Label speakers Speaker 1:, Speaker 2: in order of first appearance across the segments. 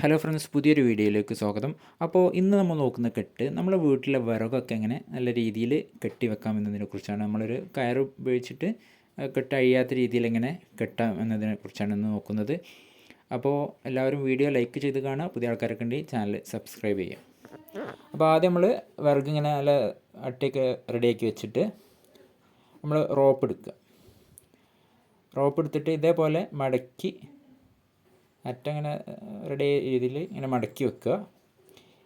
Speaker 1: Hello friends പുതിയൊരു വീഡിയോയിലേക്ക് സ്വാഗതം. അപ്പോൾ ഇന്ന് നമ്മൾ നോക്കുന്ന കെട്ട് നമ്മുടെ വീട്ടിലെ വിറകൊക്കെ എങ്ങനെ നല്ല രീതിയിൽ കെട്ടി വെക്കാം എന്നതിനെ കുറിച്ചാണ് നമ്മളൊരു കയർ ഉപയോഗിച്ചിട്ട് കെട്ട് അഴിയാത്ത രീതിയിൽ എങ്ങനെ കെട്ടാം എന്നതിനെ കുറിച്ചാണ് ഇന്ന് നോക്കുന്നത്. അപ്പോൾ എല്ലാവരും വീഡിയോ ലൈക്ക് ചെയ്ത് കാണുക. പുതിയ ആൾക്കാരൊക്കെ ഉണ്ടെങ്കിൽ ചാനൽ സബ്സ്ക്രൈബ് ചെയ്യാം അപ്പോൾ ആദ്യം നമ്മൾ വിറക് ഇങ്ങനെ നല്ല അട്ടയൊക്കെ റെഡിയാക്കി വെച്ചിട്ട് നമ്മൾ റോപ്പ് എടുക്കുക. റോപ്പ് എടുത്തിട്ട് ഇതേപോലെ മടക്കി അറ്റങ്ങനെ റെഡി രീതിയിൽ ഇങ്ങനെ മടക്കി വെക്കുക.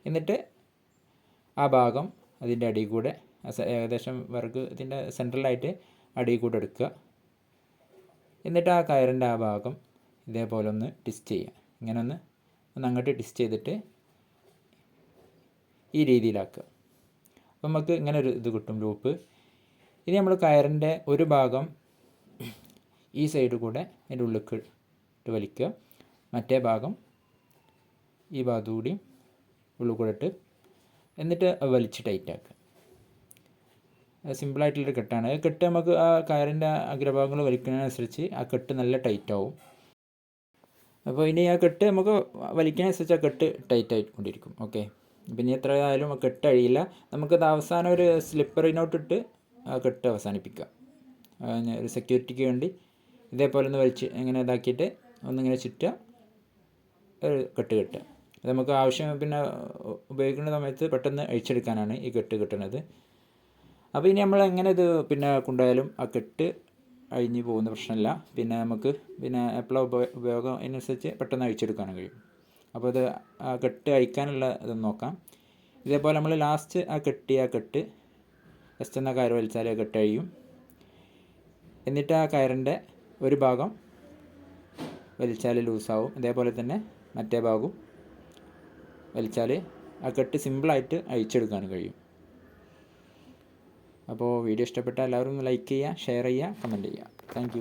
Speaker 1: എന്നിട്ട് ആ ഭാഗം അതിന്റെ അടിയിൽ കൂടെ ഏകദേശം വിറക് ഇതിന്റെ സെൻട്രലായിട്ട് അടിയിൽ കൂടെ എടുക്കുക. എന്നിട്ട് ആ കയറിന്റെ ആ ഭാഗം ഇതേപോലെ ഒന്ന് ടിസ്റ്റ് ചെയ്യുക. ഇങ്ങനെ ഒന്ന് ഒന്ന് അങ്ങോട്ട് ടിസ്റ്റ് ചെയ്തിട്ട് ഈ രീതിയിലാക്കുക. അപ്പം നമുക്ക് ഇങ്ങനെ ഒരു ഇത് കിട്ടും ലൂപ്പ് ഇനി നമ്മൾ കയറിന്റെ ഒരു ഭാഗം ഈ സൈഡ് കൂടെ അതിന്റെ ഉള്ളിൽ വലിക്കുക. മറ്റേ ഭാഗം ഈ ഭാഗത്തു കൂടി ഉള്ളിൽ കൂടെ എന്നിട്ട് വലിച്ച് ടൈറ്റാക്കുക സിമ്പിളായിട്ടുള്ളൊരു കെട്ടാണ്. കെട്ട് നമുക്ക് ആ കയറിന്റെ അഗ്രഭാഗങ്ങൾ വലിക്കുന്നതിനനുസരിച്ച് ആ കെട്ട് നല്ല ടൈറ്റാവും അപ്പോൾ ഇനി ആ കെട്ട് നമുക്ക് വലിക്കുന്നതിനനുസരിച്ച് ആ കെട്ട് ടൈറ്റ് ആയിക്കൊണ്ടിരിക്കും. ഓക്കെ പിന്നെ എത്ര ആയാലും കെട്ട് അഴിയില്ല. നമുക്കത് അവസാനം ഒരു സ്ലിപ്പറിനോട്ടിട്ട് ആ കെട്ട് അവസാനിപ്പിക്കാം ഒരു സെക്യൂരിറ്റിക്ക് വേണ്ടി ഇതേപോലെ ഒന്ന് വലിച്ച് ഇങ്ങനെ ഇതാക്കിയിട്ട് ഒന്നിങ്ങനെ ചുറ്റുക. ഒരു കെട്ട് കെട്ടുക നമുക്ക് ആവശ്യം പിന്നെ ഉപയോഗിക്കുന്ന സമയത്ത് പെട്ടെന്ന് അഴിച്ചെടുക്കാനാണ് ഈ കെട്ട് കെട്ടുന്നത് അപ്പോൾ ഇനി നമ്മൾ എങ്ങനെ ഇത് പിന്നെ കൊണ്ടുപോയാലും ആ കെട്ട് അഴിഞ്ഞ് പോകുന്ന പ്രശ്നമില്ല. പിന്നെ നമുക്ക് പിന്നെ എപ്പോഴും ഉപയോഗം അതിനനുസരിച്ച് പെട്ടെന്ന് അഴിച്ചെടുക്കാനും കഴിയും. അപ്പോൾ ഇത് ആ കെട്ട് അഴിക്കാനുള്ള ഇത് നോക്കാം. ഇതേപോലെ നമ്മൾ ലാസ്റ്റ് ആ കെട്ടി ആ കെട്ട് ജസ്റ്റ് എന്നാൽ കയറ് വലിച്ചാൽ കെട്ട് അഴിയും. എന്നിട്ട് ആ കയറിന്റെ ഒരു ഭാഗം വലിച്ചാൽ ലൂസാവും. അതേപോലെ തന്നെ മറ്റേ ഭാഗവും വലിച്ചാൽ ആ കെട്ട് സിമ്പിളായിട്ട് അഴിച്ചെടുക്കാനും കഴിയും. അപ്പോൾ വീഡിയോ ഇഷ്ടപ്പെട്ടാൽ എല്ലാവരും ലൈക്ക് ചെയ്യുക ഷെയർ ചെയ്യുക കമന്റ് ചെയ്യുക. താങ്ക്